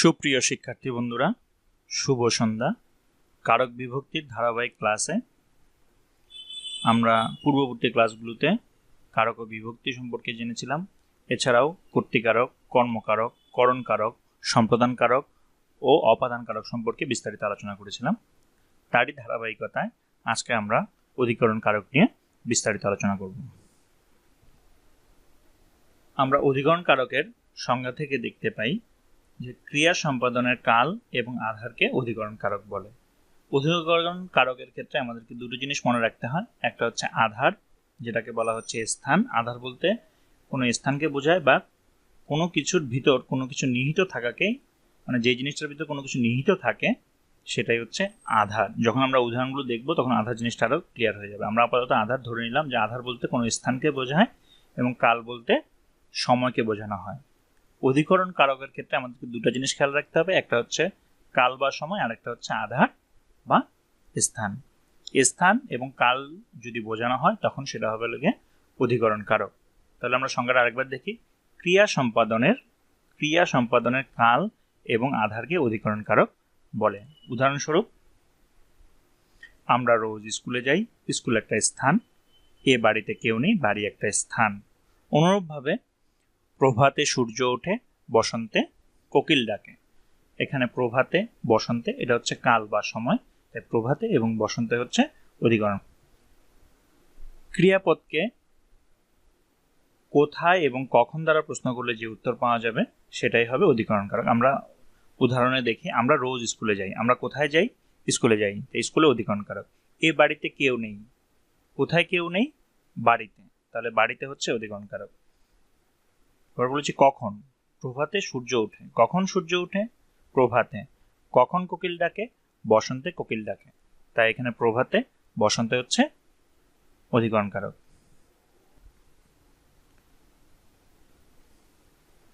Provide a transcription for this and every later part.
সুপ্রিয় শিক্ষার্থী বন্ধুরা, শুভ সন্ধ্যা। কারক বিভক্তির ধারাবাহিক ক্লাসে আমরা পূর্ববর্তী ক্লাসগুলোতে কারক ও বিভক্তি সম্পর্কে জেনেছিলাম। এছাড়াও কর্তৃকারক, কর্মকারক, করণকারক সম্প্রদান কারক ও অপাদান কারক সম্পর্কে বিস্তারিত আলোচনা করেছিলাম। তারই ধারাবাহিকতায় আজকে আমরা অধিকরণ কারক নিয়ে বিস্তারিত আলোচনা করব। আমরা অধিকরণ কারকের সংজ্ঞা থেকে দেখতে পাই যে ক্রিয়া সম্পাদনের কাল এবং আধারকে অধিকরণ কারক বলে। অধিকরণ কারকের ক্ষেত্রে আমাদেরকে দুটো জিনিস মনে রাখতে হয়। একটা হচ্ছে আধার, যেটাকে বলা হচ্ছে স্থান। আধার বলতে কোনো স্থানকে বোঝায় বা কোনো কিছুর ভিতর কোনো কিছু নিহিত থাকাকেই মানে যে জিনিসটার ভিতর কোনো কিছু নিহিত থাকে, সেটাই হচ্ছে আধার। যখন আমরা উদাহরণগুলো দেখব, তখন আধার জিনিসটা আরও ক্লিয়ার হয়ে যাবে। আমরা আপাতত আধার ধরে নিলাম যে আধার বলতে কোনো স্থানকে বোঝায় এবং কাল বলতে সময়কে বোঝানো হয়। অধিকরণ কারকের ক্ষেত্রে আমাদেরকে দুটো জিনিস খেয়াল রাখতে হবে, একটা হচ্ছে কাল বা সময় আর একটা হচ্ছে আধার বা স্থান। স্থান এবং কাল যদি বোঝানো হয়, তখন সেটা হবে লোকে অধিকরণ কারক। তাহলে আমরা সংজ্ঞাটা আরেকবার দেখি। ক্রিয়া সম্পাদনের ক্রিয়া সম্পাদনের কাল এবং আধারকে অধিকরণ কারক বলে। উদাহরণস্বরূপ, আমরা রোজ স্কুলে যাই, স্কুল একটা স্থান, এ বাড়িতে কেউ নেই, বাড়ি একটা স্থান। অনুরূপভাবে প্রভাতে সূর্য ওঠে, বসন্তে কোকিল ডাকে। এখানে প্রভাতে, বসন্তে, এটা হচ্ছে কাল বা সময়, তাই প্রভাতে এবং বসন্তে হচ্ছে অধিকরণ। ক্রিয়াপদকে কোথায় এবং কখন দ্বারা প্রশ্ন করলে যে উত্তর পাওয়া যাবে, সেটাই হবে অধিকরণ কারক। আমরা উদাহরণে দেখি, আমরা রোজ স্কুলে যাই, আমরা কোথায় যাই? স্কুলে যাই, তাই স্কুলে অধিকরণ কারক। এ বাড়িতে কেউ নেই। কোথায় কেউ নেই? বাড়িতে। তাহলে বাড়িতে হচ্ছে অধিকরণ কারক। এবার বলেছি কখন? প্রভাতে সূর্য ওঠে। কখন সূর্য ওঠে? প্রভাতে। কখন কোকিল ডাকে? বসন্তে কোকিল ডাকে। তাই এখানে প্রভাতে, বসন্তে হচ্ছে অধিকরণ কারক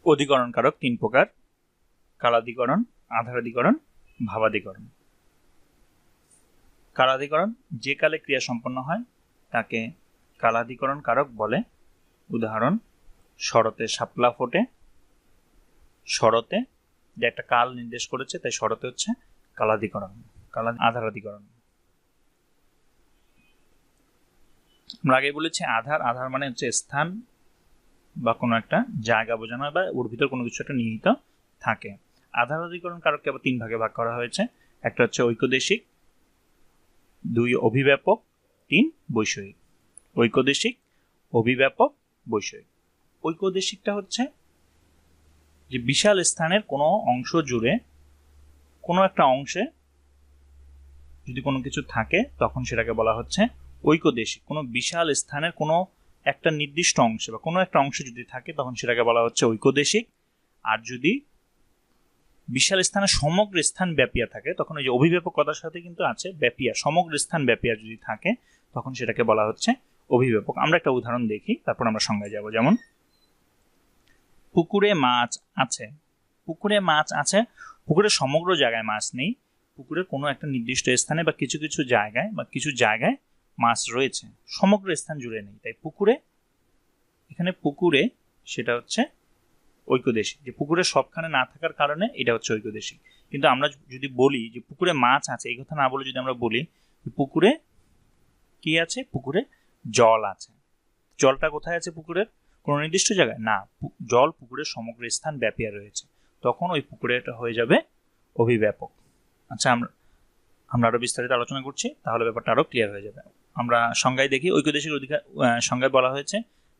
অধিকরণ কারক তিন প্রকার। কালাধিকরণ, আধারাধিকরণ, ভাবাধিকরণ। কালাধিকরণ, যে কালে ক্রিয়া সম্পন্ন হয়, তাকে কালাধিকরণ কারক বলে। উদাহরণ শরতে শাপলা ফোটে, শরতে যে একটা কাল নির্দেশ করেছে, তাই শরতে হচ্ছে কালাধিকরণ, কালা আধারাধিকরণ। আমরা আগে বলেছি আধার আধার মানে হচ্ছে স্থান বা কোনো একটা জায়গা বোঝানো বা ওর ভিতর কোনো কিছু একটা নিহিত থাকে। আধার অধিকরণ কারককে আবার তিন ভাগে ভাগ করা হয়েছে। একটা হচ্ছে ঐক্যদেশিক, দুই অভিব্যাপক, তিন বৈষয়িক। ঐক্যদেশিক, অভিব্যাপক, বৈষয়িক। ঐক্যদেশিকটা হচ্ছে যে বিশাল স্থানের কোনো অংশ জুড়ে কোনো একটা অংশে যদি কোনো কিছু থাকে, তখন সেটাকে বলা হচ্ছে ঐক্যদেশিক। কোনো বিশাল স্থানের কোনো একটা নির্দিষ্ট অংশে বা কোনো একটা অংশ যদি থাকে, তখন সেটাকে বলা হচ্ছে ঐক্যদেশিক। আর যদি বিশাল স্থানে সমগ্র স্থান ব্যাপিয়া থাকে, তখন ওই যে অভিব্যাপকতার সাথে কিন্তু আছে, ব্যাপিয়া, সমগ্র স্থান ব্যাপিয়া যদি থাকে, তখন সেটাকে বলা হচ্ছে অভিব্যাপক। আমরা একটা উদাহরণ দেখি, তারপর আমরা সংজ্ঞায় যাব। যেমন পুকুরে মাছ আছে। পুকুরে মাছ আছে। পুকুরে সমগ্র জায়গায় মাছ নেই। পুকুরে কোনো একটা নির্দিষ্ট স্থানে বা কিছু কিছু জায়গায় বা কিছু জায়গায় মাছ রয়েছে। সমগ্র স্থান জুড়ে নেই। তাই পুকুরে, এখানে পুকুরে সেটা হচ্ছে ঐক্যদেশী। যে পুকুরে সবখানে না থাকার কারণে এটা হচ্ছে ঐক্যদেশী। কিন্তু আমরা যদি বলি যে পুকুরে মাছ আছে, এই কথা না বলে যদি আমরা বলি পুকুরে কি আছে? পুকুরে জল আছে। জলটা কোথায় আছে পুকুরের? কোনো নির্দিষ্ট জায়গায়? না জল পুকুরের সমগ্র স্থান ব্যাপিয়া রয়েছে। তখন ওই পুকুরে এটা হয়ে যাবে অভিব্যাপক। আচ্ছা আমরা আমরা আরও বিস্তারিত আলোচনা করছি, তাহলে ব্যাপারটা আরও ক্লিয়ার হয়ে যাবে। আমরা সংজ্ঞায় দেখি ঐক্যদেশের অধিকার সংজ্ঞায় বলা হয়েছে,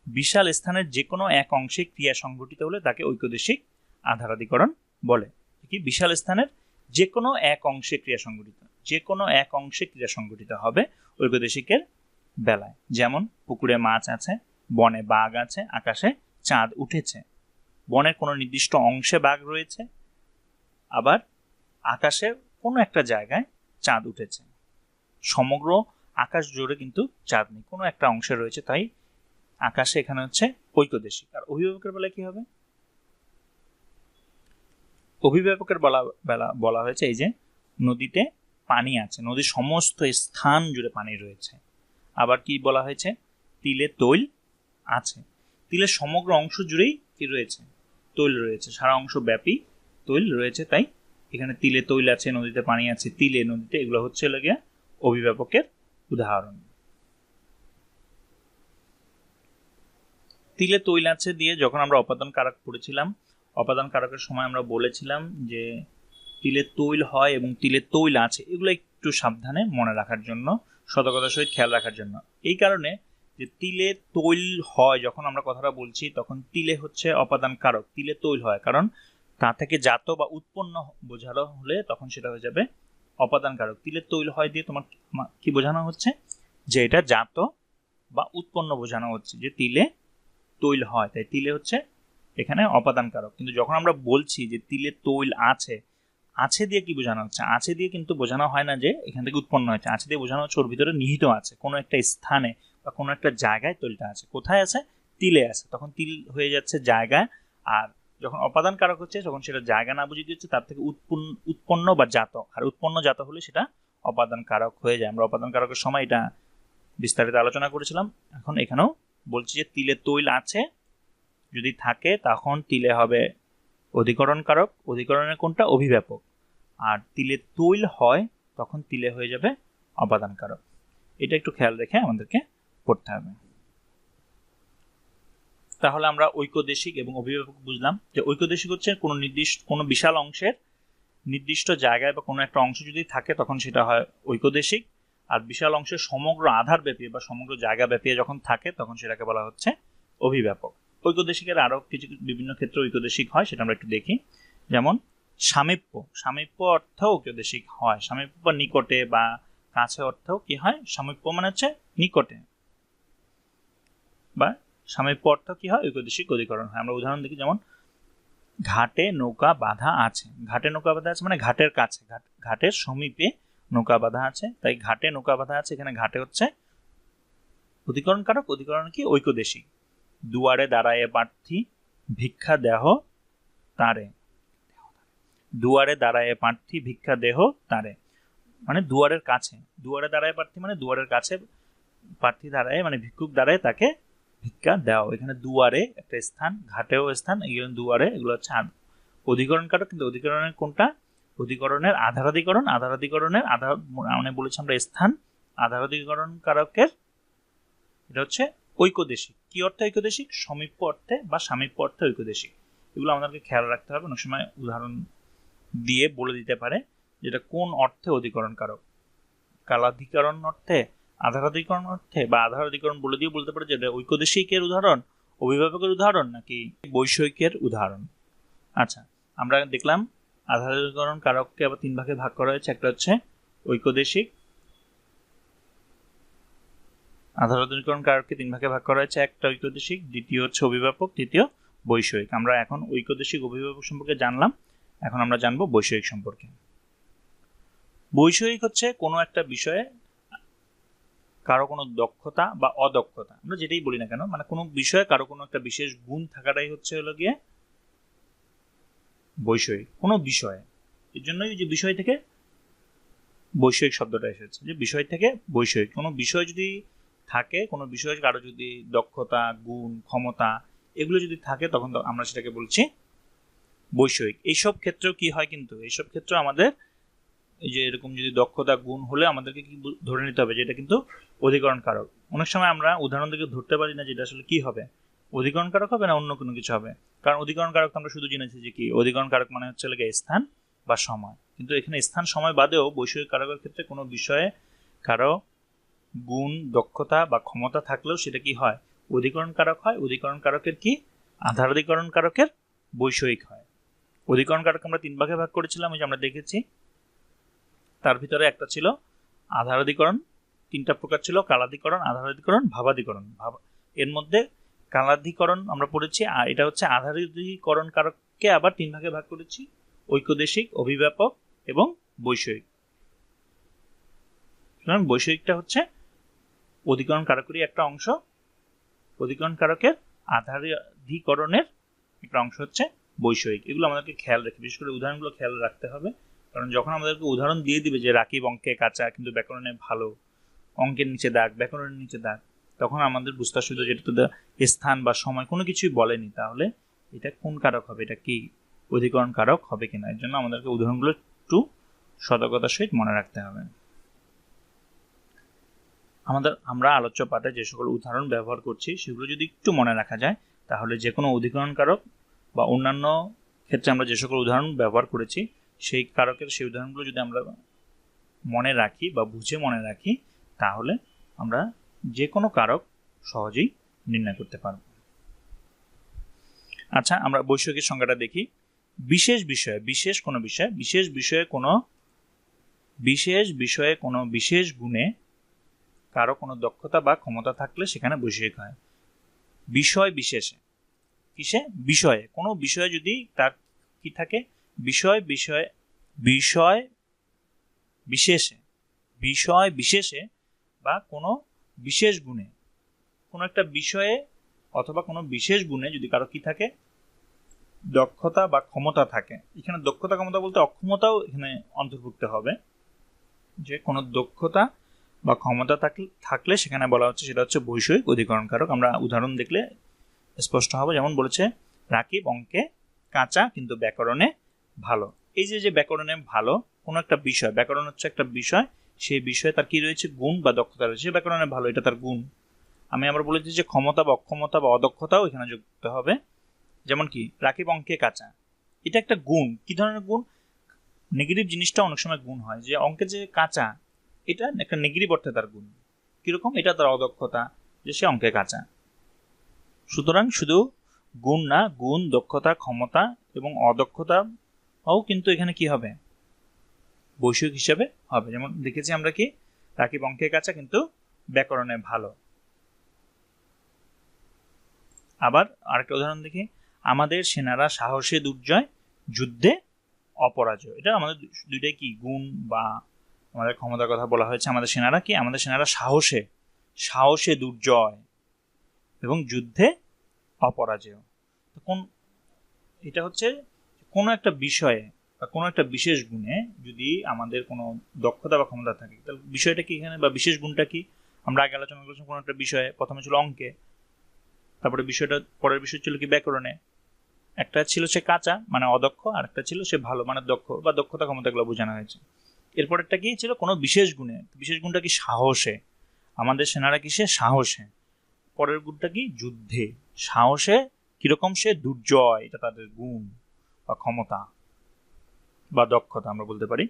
বিশাল স্থানের যে কোনো এক অংশে ক্রিয়া সংঘটিত হলে তাকে ঐক্যদেশিক আধারাধিকরণ বলে। কি? বিশাল স্থানের যে কোনো এক অংশে ক্রিয়া সংঘটিত যে কোনো এক অংশে ক্রিয়া সংঘটিত হবে ঐক্যদেশিকের বেলায়। যেমন পুকুরে মাছ আছে বনে বাঘ আছে, আকাশে চাঁদ উঠেছে। বনের কোনো নির্দিষ্ট অংশে বাঘ রয়েছে, আবার আকাশের কোনো একটা জায়গায় চাঁদ উঠেছে। সমগ্র আকাশ জুড়ে কিন্তু চাঁদ নেই, কোনো একটা অংশে রয়েছে, তাই আকাশে এখানে হচ্ছে ঐক্যদেশিক। আর অভিভাবকের বেলায় কি হবে? অভিভাবকের বলা, বেলা, বলা হয়েছে এই যে নদীতে পানি আছে, নদীর সমস্ত স্থান জুড়ে পানি রয়েছে। আবার কি বলা হয়েছে? তিলে তৈল আছে। তিলের সমগ্র অংশ জুড়েই কি রয়েছে? তৈল রয়েছে। সারা অংশ ব্যাপী তৈল রয়েছে, তাই এখানে তিলে তৈল আছে, নদীতে পানি আছে, তিলে নদীতে, এগুলো হচ্ছে লাগে অভিভাবকের উদাহরণ। তিলে তৈল আছে দিয়ে যখন আমরা অপাদান কারক পড়েছিলাম, অপাদান কারকের সময় আমরা বলেছিলাম যে তিলে তৈল হয় এবং তিলে তৈল আছে, এগুলো একটু সাবধানে মনে রাখার জন্য, সতর্কতার সহিত খেয়াল রাখার জন্য। এই কারণে যে তিলে তৈল হয়, যখন আমরা কথাটা বলছি, তখন তিলে হচ্ছে অপাদান কারক তিলে তৈল হয়। কারণ তা থেকে জাত বা উৎপন্ন বোঝানো হলে তখন সেটা হয়ে যাবে অপাদান কারক তিলে তৈল হয় দিয়ে তোমার কি বোঝানো হচ্ছে? যে এটা জাত বা উৎপন্ন বোঝানো হচ্ছে যে তিলে তৈল হয়। তাই তিলে হচ্ছে এখানে অপাদান কারক কিন্তু যখন আমরা বলছি যে তিলে তৈল আছে আছে দিয়ে কি বোঝানো হচ্ছে? আছে দিয়ে কিন্তু বোঝানো হয় না যে এখান থেকে উৎপন্ন হয়েছে। আছে দিয়ে বোঝানো হচ্ছে ওর ভিতরে নিহিত আছে। কোনো একটা স্থানে বা কোনো একটা জায়গায় তৈলটা আছে, কোথায় আছে? তিলে আছে। তখন তিল হয়ে যাচ্ছে জায়গায় আর যখন অপাদান কারক হচ্ছে, তখন সেটা জায়গা না বুঝিয়ে দিচ্ছে, তার থেকে উৎপন্ন উৎপন্ন বা জাত আর উৎপন্ন জাত হলে সেটা অপাদান কারক হয়ে যায়। আমরা অপাদান কারকের সময় এটা বিস্তারিত আলোচনা করেছিলাম। এখন এখানেও বলছি যে তিলে তৈল আছে, যদি থাকে তখন তিলে হবে অধিকরণ কারক অধিকরণের কোনটা? অভিব্যাপক। আর তিলে তৈল হয়, তখন তিলে হয়ে যাবে অপাদান কারক এটা একটু খেয়াল রেখে আমাদেরকে পড়তে হবে। তাহলে আমরা ঐক্যদেশিক এবং অভিভাবক বুঝলাম যে ঐক্যদেশিক হচ্ছে কোনো নির্দিষ্ট, কোনো বিশাল অংশের নির্দিষ্ট জায়গায় বা কোনো একটা অংশ যদি থাকে তখন সেটা হয় ঐক্যদেশিক আর বিশাল অংশের সমগ্র আধার ব্যাপী বা সমগ্র জায়গা ব্যাপী যখন থাকে তখন সেটাকে বলা হচ্ছে অভিব্যাপক। ঐক্যদেশিকের আরও কিছু বিভিন্ন ক্ষেত্রে ঐক্যদেশিক হয়, সেটা আমরা একটু দেখি। যেমন সামীপ্য। সামীপ্য অর্থ ঐক্যদেশিক হয়। সামীপ্য বা নিকটে বা কাছে অর্থেও কি হয়? সামীপ্য মানে হচ্ছে নিকটে। বা সাময়িক অর্থ কি হয়? ঐকদেশিক অধিকরণ হয়। আমরা উদাহরণ দেখি, যেমন ঘাটে নৌকা বাঁধা আছে। ঘাটে নৌকা বাঁধা আছে মানে ঘাটের কাছে। ঘাটের সমীপে নৌকা বাঁধা আছে। তাই ঘাটে নৌকা বাঁধা আছে, এখানে ঘাটে হচ্ছে অধিকরণ কারক অধিকরণ কি? ঐকদেশিক দুয়ারে দাঁড়ায় প্রার্থী, ভিক্ষা দেহ তারে। দুয়ারে দাঁড়ায় প্রার্থী, ভিক্ষা দেহ তারে। মানে দুয়ারের কাছে। দুয়ারে দাঁড়ায় প্রার্থী মানে দুয়ারের কাছে প্রার্থী দাঁড়ায় মানে ভিক্ষুক দাঁড়ায় তাকে ভিক্ষা দেওয়া এখানে দুয়ারে একটা স্থান, ঘাটেও স্থান, এগুলো দুয়ারে, এগুলো হচ্ছে অধিকরণ কারক কিন্তু অধিকরণের কোনটা? অধিকরণের আধারাধিকরণ, আধারাধিকরণের আধার মানে বলেছি আমরা স্থান আধারাধিকরণ কারকের এটা হচ্ছে ঐকদেশিক কি অর্থে ঐকদেশিক সমীপ্য অর্থে বা সামীপ্য অর্থে ঐকদেশিক এগুলো আমাদেরকে খেয়াল রাখতে হবে, অনেক সময় উদাহরণ দিয়ে বলে দিতে পারে, যেটা কোন অর্থে অধিকরণ কারক কালাধিকরণ অর্থে আধারাধিকরণ অর্থে বা আধারাধিকরণ বলে দিয়ে বলতে পারে যে এটা ঐক্যদেশিকের উদাহরণ, অভিভাবকের উদাহরণ নাকি বৈষয়িকের উদাহরণ। আচ্ছা আমরা দেখলাম আধারাধিকরণ কারককে আবার তিন ভাগে ভাগ করা হয়েছে। একটা হচ্ছে ঐক্যদেশিক, আধারাধিকরণ কারককে তিন ভাগে ভাগ করা হয়েছে, একটা ঐক্যদেশিক, দ্বিতীয় হচ্ছে অভিভাবক, তৃতীয় বৈষয়িক। আমরা এখন ঐক্যদেশিক অভিভাবক সম্পর্কে জানলাম, এখন আমরা জানব বৈষয়িক সম্পর্কে। বৈষয়িক হচ্ছে কোনো একটা বিষয়ে কারও কোনো দক্ষতা বা অদক্ষতা, আমরা যেটাই বলি না কেন মানে কোনো বিষয়ে কারও কোনো একটা বিশেষ গুণ থাকাটাই হচ্ছে হলো গিয়ে বৈষয়িক, কোনো বিষয়ে। এর জন্যই যে বিষয় থেকে বৈষয়িক শব্দটা এসেছে, যে বিষয় থেকে বৈষয়িক, কোনো বিষয় যদি থাকে, কোনো বিষয়ে কারও যদি দক্ষতা, গুণ, ক্ষমতা এগুলো যদি থাকে, তখন আমরা সেটাকে বলছি বৈষয়িক। এইসব ক্ষেত্রেও কি হয় কিন্তু, এইসব ক্ষেত্রে আমাদের যে এরকম যদি দক্ষতা গুণ হলে আমাদেরকে কি ধরে নিতে হবে যেটা কিন্তু অধিকরণ কারক অনেক সময় আমরা উদাহরণ থেকে ধরতে পারি না যেটা আসলে কি হবে। অধিকরণ কারক হবে না অন্য কোনো কিছু হবে? কারণ অধিকরণ কারক আমরা শুধু জেনেছি যে কি? অধিকরণ কারক মানে হচ্ছে লাগে স্থান বা সময়। কিন্তু এখানে স্থান, সময় বাদেও বৈষয়িক কারকের ক্ষেত্রে কোনো বিষয়ে কারও গুণ, দক্ষতা বা ক্ষমতা থাকলেও সেটা কি হয়? অধিকরণ কারক হয়। অধিকরণ কারকের কি? আধারাধিকরণ কারকের বৈষয়িক হয়। অধিকরণ কারক আমরা তিন ভাগে ভাগ করেছিলাম, ওই যে আমরা দেখেছি তার ভিতরে একটা ছিল আধারাধিকরণ, তিনটা প্রকার ছিল, কালাধিকরণ, আধারাধিকরণ, ভাবাধিকরণ। ভাব, এর মধ্যে কালাধিকরণ আমরা পড়েছি এটা হচ্ছে আধারাধিকরণ কারককে আবার তিন ভাগে ভাগ করেছি, ঐক্যদেশিক, অভিব্যাপক এবং বৈষয়িক। সুতরাং বৈষয়িকটা হচ্ছে অধিকরণ কারকেরই একটা অংশ, অধিকরণ কারকের আধারাধিকরণের একটা অংশ হচ্ছে বৈষয়িক। এগুলো আমাদেরকে খেয়াল রেখে, বিশেষ করে উদাহরণগুলো খেয়াল রাখতে হবে। কারণ যখন আমাদেরকে উদাহরণ দিয়ে দিবে যে রাকিব অঙ্কে কাঁচা, কিন্তু ব্যাকরণে ভালো, অঙ্কের নিচে দাগ, ব্যাকরণের নিচে দাগ, তখন আমাদের বুঝতে অসুবিধা যেটা তো স্থান বা সময়, কোনো কিছুই বলেনি। তাহলে এটা কোন কারক হবে? এটা কি অধিকরণ কারক হবে কিনা? এর জন্য আমাদেরকে উদাহরণগুলো একটু সতর্কতার সহিত মনে রাখতে হবে। আমাদের, আমরা আলোচ্য পাঠে যে সকল উদাহরণ ব্যবহার করছি, সেগুলো যদি একটু মনে রাখা যায়, তাহলে যে কোনো অধিকরণ কারক বা অন্যান্য ক্ষেত্রে আমরা যে সকল উদাহরণ ব্যবহার করেছি সেই কারকের, সেই উদাহরণগুলো যদি আমরা মনে রাখি বা বুঝে মনে রাখি, তাহলে আমরা যে কোনো কারক সহজেই নির্ণয় করতে পারব। আচ্ছা আমরা বৈষয়িকের সংজ্ঞাটা দেখি। বিশেষ বিষয়ে, বিশেষ কোনো বিষয়, বিশেষ বিষয়ে কোনো, বিশেষ বিষয়ে কোনো বিশেষ গুণে কারও কোনো দক্ষতা বা ক্ষমতা থাকলে সেখানে বৈষয়িক হয়। বিষয় বিশেষে, কিসে? বিষয়ে। কোনো বিষয়ে যদি তার কি থাকে? বিষয় বিষয় বিষয় বিশেষে বিষয় বিশেষে বা কোনো বিশেষ গুণে, কোনো একটা বিষয়ে অথবা কোনো বিশেষ গুণে যদি কারও কি থাকে, দক্ষতা বা ক্ষমতা থাকে, এখানে দক্ষতা ক্ষমতা বলতে অক্ষমতাও এখানে অন্তর্ভুক্ত হবে, যে কোনো দক্ষতা বা ক্ষমতা থাকলে সেখানে বলা হচ্ছে সেটা হচ্ছে বৈষয়িক অধিকরণ কারক। আমরা উদাহরণ দেখলে স্পষ্ট হবে, যেমন বলেছে, রাকিব অঙ্কে কাঁচা কিন্তু ব্যাকরণে ভালো। এই যে যে ব্যাকরণে ভালো, কোনো একটা বিষয়, ব্যাকরণ হচ্ছে একটা বিষয়, সেই বিষয়ে তার কি রয়েছে? গুণ বা দক্ষতা রয়েছে। ব্যাকরণে ভালো, এটা তার গুণ। আমি আবার বলেছি যে ক্ষমতা বা অক্ষমতা বা অদক্ষতাও এখানে যুক্ত হবে। যেমন কি রাকিব অঙ্কে কাঁচা। এটা একটা গুণ। কি ধরনের গুণ? নেগেটিভ জিনিসটা অনেক সময় গুণ হয়। যে অঙ্কে যে কাঁচা, এটা একটা নেগেটিভ অর্থে তার গুণ। কীরকম? এটা তার অদক্ষতা যে সে অঙ্কে কাঁচা। সুতরাং শুধু গুণ না, গুণ, দক্ষতা, ক্ষমতা এবং অদক্ষতাও কিন্তু এখানে কি হবে? বৈষয়িক হিসাবে হবে। যেমন দেখেছি আমরা কি রাকিব অঙ্কে কাঁচা কিন্তু ব্যাকরণে ভালো। আবার আরেকটা উদাহরণ দেখি, আমাদের সেনারা সাহসে দুর্জয়, যুদ্ধে অপরাজয়। এটা আমাদের দুইটাই কি? গুণ বা আমাদের ক্ষমতার কথা বলা হয়েছে। আমাদের সেনারা কি? আমাদের সেনারা সাহসে সাহসে দুর্জয় এবং যুদ্ধে অপরাজয়। কোন, এটা হচ্ছে কোনো একটা বিষয়ে বা কোনো একটা বিশেষ গুণে যদি আমাদের কোনো দক্ষতা বা ক্ষমতা থাকে, তাহলে বিষয়টা কি এখানে বা বিশেষ গুণটা কি? আমরা আগে আলোচনা করেছিলাম কোনো একটা বিষয়ে, প্রথমে ছিল অঙ্কে, তারপরে বিষয়টা, পরের বিষয় ছিল কি ব্যাকরণে? একটা ছিল সে কাঁচা মানে অদক্ষ, আর একটা ছিল সে ভালো মানে দক্ষ, বা দক্ষতা ক্ষমতাগুলো বোঝানো হয়েছে। এরপরেরটা কি ছিল? কোনো বিশেষ গুণে। বিশেষ গুণটা কি সাহসে? আমাদের সেনারা কি সে? সাহসে। পরের গুণটা কি? যুদ্ধে। সাহসে কীরকম সে? দুর্জয়, এটা তাদের গুণ। বা ক্ষমতা বা দক্ষতা আমরা বলতে পারি,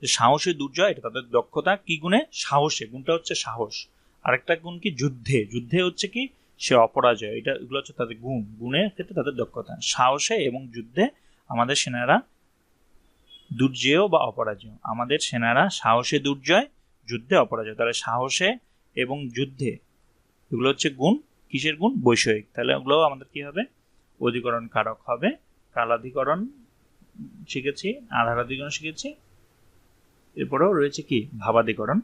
যে সাহসে দুর্জয়, এটা তাদের দক্ষতা, কি গুণে? সাহসে, গুণটা হচ্ছে সাহস। আরেকটা গুণ কি? যুদ্ধে। যুদ্ধে হচ্ছে কি? সে অপরাজয়। এটা, এগুলো হচ্ছে তাদের গুণ। গুণের ক্ষেত্রে তাদের দক্ষতা। সাহসে এবং যুদ্ধে আমাদের সেনারা দুর্জেয় বা অপরাজয়। আমাদের সেনারা সাহসে দুর্জয়, যুদ্ধে অপরাজয়। তাহলে সাহসে এবং যুদ্ধে, এগুলো হচ্ছে গুণ। কিসের গুণ? বৈষয়িক। তাহলে ওগুলো আমাদের কি হবে? অধিকরণ কারক হবে। কালাধিকরণ শিখেছি, আধারাধিকরণ শিখেছি। এরপরেও রয়েছে কি? ভাবাধিকরণ।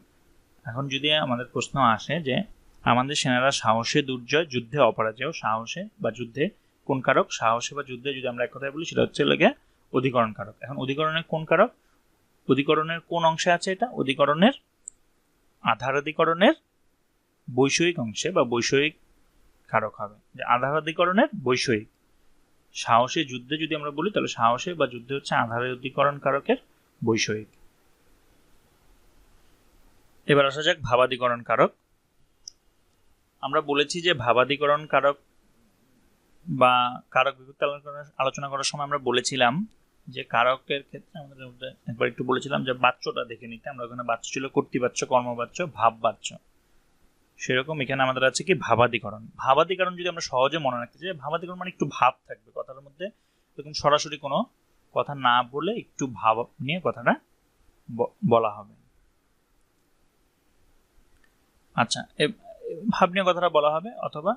এখন যদি আমাদের প্রশ্ন আসে যে আমাদের সেনারা সাহসে দুর্জয়, যুদ্ধে অপরাজয়, সাহসে বা যুদ্ধে কোন কারক? সাহসে বা যুদ্ধে যদি আমরা এক কথায় বলি, সেটা হচ্ছে লেগে অধিকরণ কারক। এখন অধিকরণের কোন কারক? অধিকরণের কোন অংশে আছে এটা? অধিকরণের আধারাধিকরণের বৈষয়িক অংশে বা বৈষয়িক কারক হবে। যে আধারাধিকরণের বৈষয়িক সাহসে যুদ্ধে যদি আমরা বলি, তাহলে সাহসে বা যুদ্ধে হচ্ছে আধারাধিকরণ কারকের বৈষয়িক। এবার আসা যাক ভাবাধিকরণ কারক। আমরা বলেছি যে ভাবাধিকরণ কারক বা কারক বিভক্তি আলোচনা করার সময় আমরা বলেছিলাম যে কারকের ক্ষেত্রে আমাদের একবার একটু বলেছিলাম যে বাচ্চটা দেখে নিতে। আমরা ওখানে বাচ্চ ছিল কর্তৃবাচ্য কর্মবাচ্য ভাব বাচ্চ সেরকম এখানে আমাদের আছে কি ভাবাধিকরণ। ভাবাধিকরণ যদি আমরা সহজে মনে রাখতে চাই, ভাবাধিকরণ মানে একটু ভাব থাকবে কথার মধ্যে। এরকম সরাসরি কোনো কথা না বলে একটু ভাব নিয়ে কথাটা বলা হবে। আচ্ছা ভাব নিয়ে কথাটা বলা হবে অথবা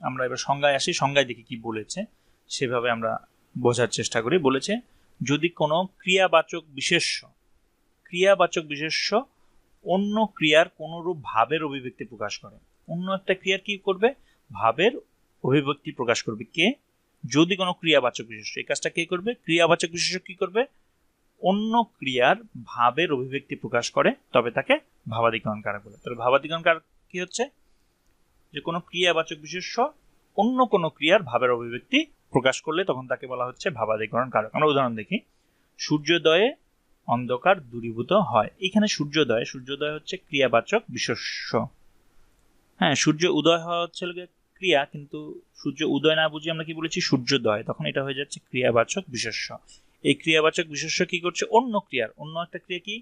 আমরা এবার সংজ্ঞায় আসি, সংজ্ঞায় দেখি কি বলেছে। সেভাবে আমরা বোঝার চেষ্টা করি। বলেছে, যদি কোনো ক্রিয়াবাচক বিশেষ্য ক্রিয়াবাচক বিশেষ্য অন্য ক্রিয়ার কোনরূপ ভাবের অভিব্যক্তি প্রকাশ করে। অন্য একটা ক্রিয়ার কি করবে? ভাবের অভিব্যক্তি প্রকাশ করবে। কে? যদি কোনো ক্রিয়াবাচক বিশেষ্য। এই কাজটা কে করবে? ক্রিয়াবাচক বিশেষ্য কি করবে? অন্য ক্রিয়ার ভাবের অভিব্যক্তি প্রকাশ করে, তবে তাকে ভাবাধিকরণ কারক বলে। তবে ভাবাধিকরণ কারক কি হচ্ছে? যে কোনো ক্রিয়াবাচক বিশেষ্য অন্য কোনো ক্রিয়ার ভাবের অভিব্যক্তি প্রকাশ করলে তখন তাকে বলা হচ্ছে ভাবাদিকরণ কারক আমরা উদাহরণ দেখি। সূর্যোদয়ে অন্ধকার দূরীভূত হয়। এখানে সূর্যোদয় সূর্যোদয় হচ্ছে ক্রিয়াবাচক বিশেষ্য। হ্যাঁ সূর্য উদয় হওয়া হচ্ছে ক্রিয়া, কিন্তু সূর্য উদয় না বুঝি আমরা কি বলেছি? সূর্যোদয়। তখন এটা হয়ে যাচ্ছে ক্রিয়াবাচক বিশেষ্য। এই ক্রিয়াবাচক বিশেষ্য কি করছে? অন্য ক্রিয়ার, অন্য একটা ক্রিয়া কি?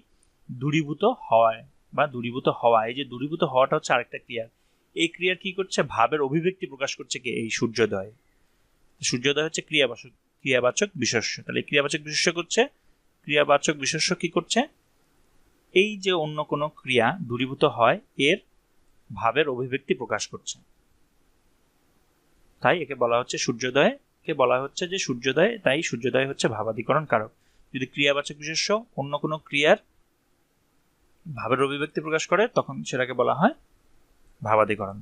দূরীভূত হওয়ায় বা দূরীভূত হওয়া এই যে দূরীভূত হওয়াটা হচ্ছে আরেকটা ক্রিয়া। এই ক্রিয়ার কি করছে? ভাবের অভিব্যক্তি প্রকাশ করছে কি? এই সূর্যোদয়। সূর্যোদয় হচ্ছে ক্রিয়াবাচক ক্রিয়াবাচক বিশেষ্য। তাহলে ক্রিয়াবাচক বিশেষ্য করছে ক্রিয়াবাচক বিশেষ্য কি করছে? এই যে অন্য কোনো ক্রিয়া দূরীভূত হয়, এর ভাবের অভিব্যক্তি প্রকাশ করছে। তাই একে বলা হচ্ছে সূর্যোদয়। কে বলা হচ্ছে যে সূর্যোদয়, তাই সূর্যোদয় হচ্ছে ভাবাধিকরণ কারক। যদি ক্রিয়াবাচক বিশেষ্য অন্য কোনো ক্রিয়ার ভাবের অভিব্যক্তি প্রকাশ করে, তখন সেটাকে বলা হয় ভাবাধিকরণ।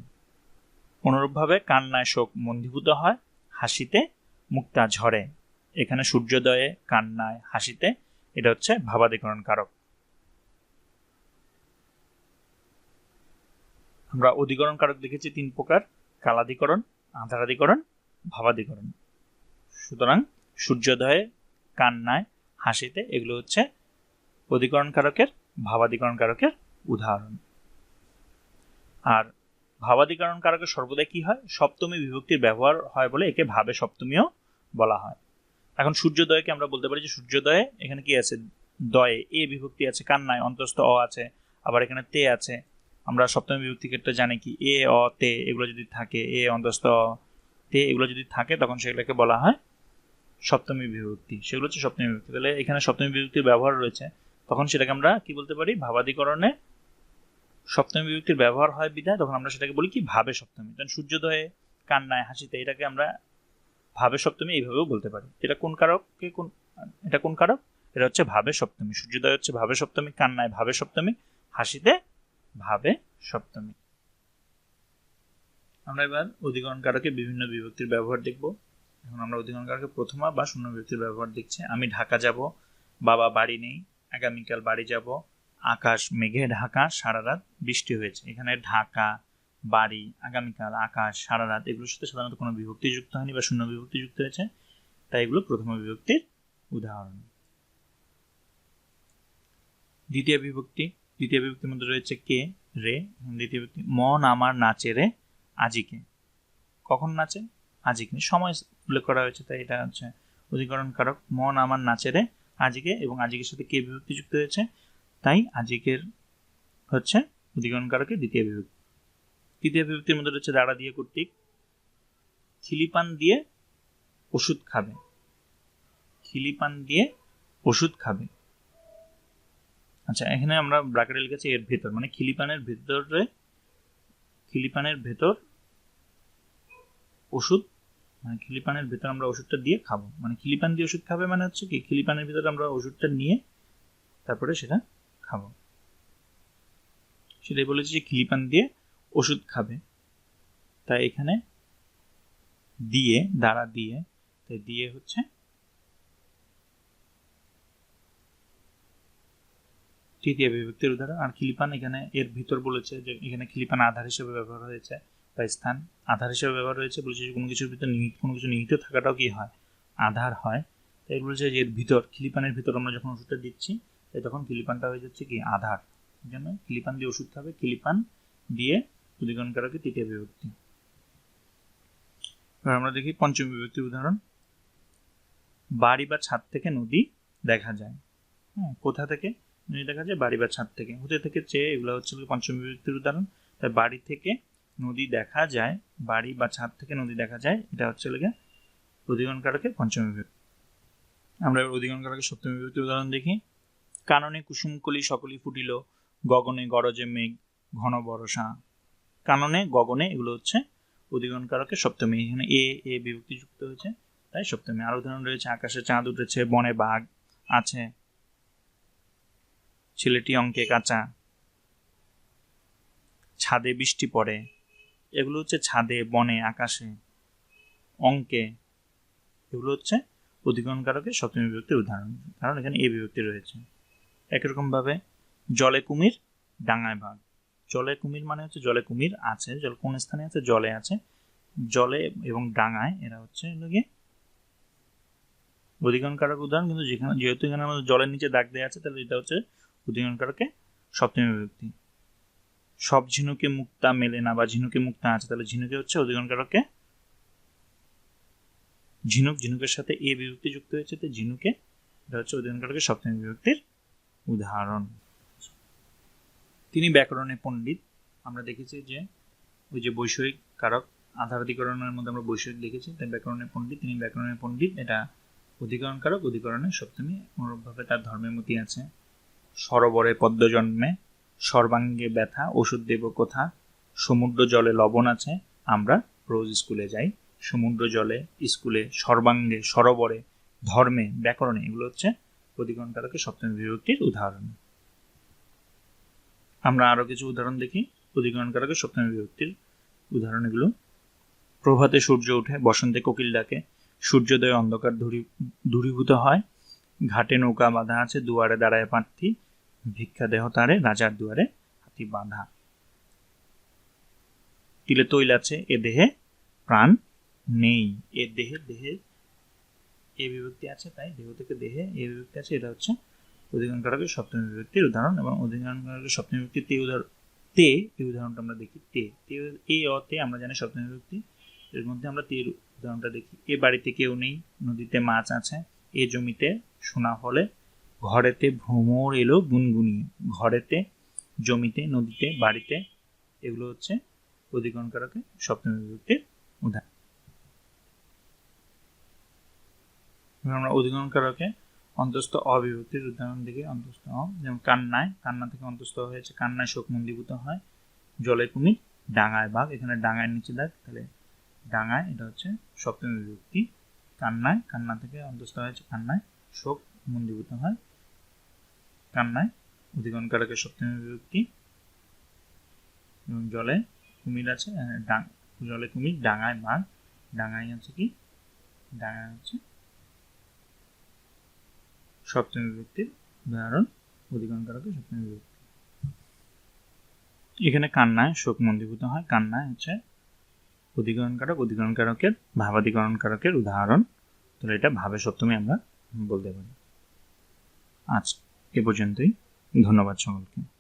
অনুরূপভাবে কান্নায় শোক মন্দীভূত হয়, হাসিতে মুক্তা ঝরে। এখানে সূর্যোদয়ে কান্নায় হাসিতে এটা হচ্ছে ভাবাধিকরণ কারক আমরা অধিকরণ কারক দেখেছি তিন প্রকার, কালাধিকরণ, আধারাধিকরণ, ভাবাধিকরণ। সুতরাং সূর্যোদয়ে, কান্নায়, হাসিতে এগুলো হচ্ছে অধিকরণ কারকের ভাবাধিকরণ কারকের উদাহরণ। আর ভাবাধিকরণ কারকের সর্বদাই কি হয়? সপ্তমী বিভক্তির ব্যবহার হয় বলে একে ভাবে সপ্তমীও বলা হয়। এখন সূর্যোদয়কে আমরা বলতে পারি যে সূর্যোদয়ে এখানে কি আছে? দয়ে। এ বিভক্তি আছে কান্নায়, অন্তস্থ, অ আছে। আবার এখানে তে আছে। আমরা সপ্তমী বিভক্তি ক্ষেত্রে জানি কি? এ, অ, তে এগুলো যদি থাকে, এ, অন্তস্থ তে এগুলো যদি থাকে, তখন সেগুলোকে বলা হয় সপ্তমী বিভক্তি। সেগুলো হচ্ছে সপ্তমী বিভক্তি। তাহলে এখানে সপ্তমী বিভক্তির ব্যবহার রয়েছে। তখন সেটাকে আমরা কি বলতে পারি? ভাবাদিকরণে সপ্তমী বিভক্তির ব্যবহার হয় বিধায়, তখন আমরা সেটাকে বলি কি? ভাবে সপ্তমী। সূর্যোদয়ে, কান্নায়, হাসিতে এটাকে আমরা ভাবে সপ্তমী এইভাবেও বলতে পারি। এটা কোন কারককে কোন? এটা কোন কারক? এটা হচ্ছে ভাবে সপ্তমী সূর্যোদয় হচ্ছে ভাবে সপ্তমী কান্নায় ভাবে সপ্তমী হাসিতে ভাবে সপ্তমী আমরা এবার অধিকরণ কারকের বিভিন্ন বিভক্তির ব্যবহার দেখব। এখন আমরা অধিকরণ কারকের প্রথমা বা শূন্য বিভক্তির ব্যবহার দেখছি। আমি ঢাকা যাব, বাবা বাড়ি নেই, আগামীকাল বাড়ি যাব, আকাশ মেঘে ঢাকা, সারা রাত বৃষ্টি হয়েছে। এখানে ঢাকা বাড়ি, আগামীকাল, আকাশ সারা রাত এগুলোর সাথে সাধারণত কোনো বিভক্তি যুক্ত হয়নি বা শূন্য বিভক্তি যুক্ত হয়েছে। তাই এগুলো প্রথম বিভক্তির উদাহরণ। দ্বিতীয় বিভক্তি, দ্বিতীয় বিভক্তির মধ্যে রয়েছে কে, রে। দ্বিতীয় বিভক্তি, মন আমার নাচে রে, আজিকে। কখন নাচে? আজিকে। সময় উল্লেখ করা হয়েছে, তাই এটা হচ্ছে অধিকরণ কারক মন আমার নাচে রে, আজিকে এবং আজিকের সাথে কে বিভক্তি যুক্ত হয়েছে? তাই আজিকের হচ্ছে অধিকরণ কারকের দ্বিতীয় বিভক্তি। তৃতীয় বিভক্তির মধ্যে রয়েছে দাঁড়া দিয়ে কর্তৃক খিলিপান দিয়ে ওষুধ খাবে। খিলিপান দিয়ে ওষুধ খাবে। আচ্ছা এখানে আমরা ব্রাকেটে লিখেছি এর ভেতর মানে খিলিপানের ভেতরে, খিলিপানের ভেতর ওষুধ মানে খিলিপানের ভেতর আমরা ওষুধটা দিয়ে খাব। মানে খিলিপান দিয়ে ওষুধ খাবে মানে হচ্ছে কি, খিলিপানের ভেতরে আমরা ওষুধটা নিয়ে তারপরে সেটা খাব। সেটাই বলেছি যে খিলিপান দিয়ে ওষুধ খাবে। তাই এখানে দিয়ে দ্বারা দিয়ে, তাই দিয়ে হচ্ছে তৃতীয় বিভক্তির উদাহরণ। আর খিলিপান এখানে এর ভিতর বলেছে যে এখানে খিলিপান আধার হিসেবে ব্যবহার হয়েছে বা স্থান আধার হিসেবে ব্যবহার হয়েছে। বলেছে কোনো কিছুর ভিতর নিহিত, কোনো কিছু নিহিত থাকাটাও কি হয়? আধার হয়। তাই বলেছে যে এর ভিতর, খিলিপানের ভিতর আমরা যখন ওষুধটা দিচ্ছি, তাই তখন খিলিপানটা হয়ে যাচ্ছে কি? আধার। জন্য খিলিপান দিয়ে ওষুধ খাবে। খিলিপান দিয়ে উদ্দীকরণকারকে তৃতীয় বিভক্তি। আমরা দেখি পঞ্চম বিভক্তির উদাহরণ। বাড়ি বা ছাদ থেকে নদী দেখা যায়। হ্যাঁ কোথা থেকে নদী দেখা যায়? বাড়ি বা ছাদ থেকে। হতে থেকে চেয়ে এগুলো হচ্ছে পঞ্চম বিভক্তির উদাহরণ। তাই বাড়ি থেকে নদী দেখা যায়, বাড়ি বা ছাদ থেকে নদী দেখা যায়, এটা হচ্ছে লেগে অধিগণকারকের পঞ্চম বিভক্তি। আমরা এবার অধিগণকারকের সপ্তম বিভক্তির উদাহরণ দেখি। কাননে কুসুমকলি সকলি ফুটিল, গগনে গরজে মেঘ, ঘন বরসা কাননে, গগনে, এগুলো হচ্ছে অধিগণ কারকে সপ্তমী। এখানে এ এ বিভক্তি যুক্ত হয়েছে, তাই সপ্তমী। আরও উদাহরণ রয়েছে, আকাশে চাঁদ উঠেছে, বনে বাঘ আছে, ছেলেটি অঙ্কে কাঁচা, ছাদে বৃষ্টি পড়ে, এগুলো হচ্ছে ছাদে, বনে, আকাশে, অঙ্কে, এগুলো হচ্ছে অধিকরণ কারকের সপ্তমী বিভক্তির উদাহরণ, কারণ এখানে এ বিভক্তি রয়েছে। একরকম ভাবে জলে কুমির, ডাঙায় ভাগ জলে কুমির মানে হচ্ছে জলে কুমির আছে, জল কোন স্থানে আছে? জলে আছে। জলে এবং ডাঙায় এরা হচ্ছে গিয়ে অধিকরণ কারক উদাহরণ, কিন্তু যেখানে যেহেতু এখানে আমাদের জলের নিচে দাগ দেওয়া আছে, তাহলে এটা হচ্ছে অধিকরণ কারকে সপ্তমী বিভক্তি। সব ঝিনুকে মুক্তা মেলে না বা ঝিনুকে মুক্তা আছে, তাহলে ঝিনুকে হচ্ছে অধিকরণ কারকে? ঝিনুক, ঝিনুকের সাথে এ বিভক্তি যুক্ত হয়েছে, তো ঝিনুকে এটা হচ্ছে অধিকরণ কারকের সপ্তমী বিভক্তির উদাহরণ। তিনি ব্যাকরণে পণ্ডিত। আমরা দেখেছি যে ওই যে বৈষয়িক কারক আধারাধিকরণের মধ্যে আমরা বৈষয়িক দেখেছি তাই ব্যাকরণের পণ্ডিত, তিনি ব্যাকরণের পণ্ডিত। এটা অধিকরণ কারক, অধিকরণের সপ্তমী। অনুরূপভাবে তার ধর্মের মতি আছে। সরোবরে পদ্ম জন্মে, সর্বাঙ্গে ব্যথা, ওষুধ দেব কোথা? সমুদ্র জলে লবণ আছে, আমরা রোজ স্কুলে যাই। সমুদ্র জলে, স্কুলে সর্বাঙ্গে, সরোবরে, ধর্মে, ব্যাকরণে, এগুলো হচ্ছে অধিকরণ কারকের সপ্তমী বিভক্তির উদাহরণ। আমরা আরও কিছু উদাহরণ দেখি। অধিকরণ কারকের সপ্তমী বিভক্তির উদাহরণ এগুলো প্রভাতে সূর্য ওঠে, বসন্তে কোকিল ডাকে, সূর্যোদয়ে অন্ধকার দূরী দূরীভূত হয়, ঘাটে নৌকা বাঁধা আছে, দুয়ারে দাঁড়ায় প্রার্থী ভিক্ষা দেহ তারে, রাজার দুয়ারে হাতি বাঁধা। তিলে তৈল আছে, এ দেহে প্রাণ নেই, এ দেহে দেহে এ বিভক্তি আছে, তাই দেহ থেকে দেহে এ বিভক্তি আছে, এটা হচ্ছে অধিকরণ কারকের সপ্তমী বিভক্তির উদাহরণ এবং অধিকরণ কারকের সপ্তমী বিভক্তি তে উদাহরণ, তে এই উদাহরণটা আমরা দেখি, তে তে, এ অতে আমরা জানি সপ্তমী বিভক্তি। এর মধ্যে আমরা তের উদাহরণটা দেখি। এ বাড়িতে কেউ নেই, নদীতে মাছ আছে, এ জমিতে সোনা হলে ঘরেতে ভ্রমর এলো গুনগুনিয়ে, ঘরেতে, জমিতে, নদীতে, বাড়িতে, এগুলো হচ্ছে অধিকরণ কারকে সপ্তমী বিভক্তির উদাহরণ। আমরা অধিকরণ কারকে অন্তস্থ অবিভক্তির উদাহরণ দেখি অন্তস্থ অ, যেমন কান্নায়, কান্না থেকে অন্তস্থ হয়েছে, কান্নায় শোক মন্দীভূত হয়, জলে কুমির, ডাঙায় বাঘ, এখানে ডাঙায় নিচে দাগ, তাহলে ডাঙায় এটা হচ্ছে সপ্তমী বিভক্তি, কান্নায়, কান্না থেকে অন্তস্থ হয়েছে, কান্নায় শোক মন্দীভূত হয়, কান্নায় অধিকরণ কারকের সপ্তমী বিভক্তি, এবং জলে কুমির আছে এখানে জলে কুমির, ডাঙায় বাঘ, ডাঙায় হচ্ছে কি? ডাঙায় হচ্ছে সপ্তমী বিভক্তির উদাহরণ অধিকরণ কারকের সপ্তমী বিভক্তি। এখানে কান্নায় শোক মন্দীভূত হয়। কান্নায় হচ্ছে অধিকরণ কারক, অধিকরণ কারকের, ভাবাধিকরণ কারকের উদাহরণ। তাহলে এটা ভাবে সপ্তমী আমরা বলতে পারি। আজ এ পর্যন্তই। ধন্যবাদ সকলকে।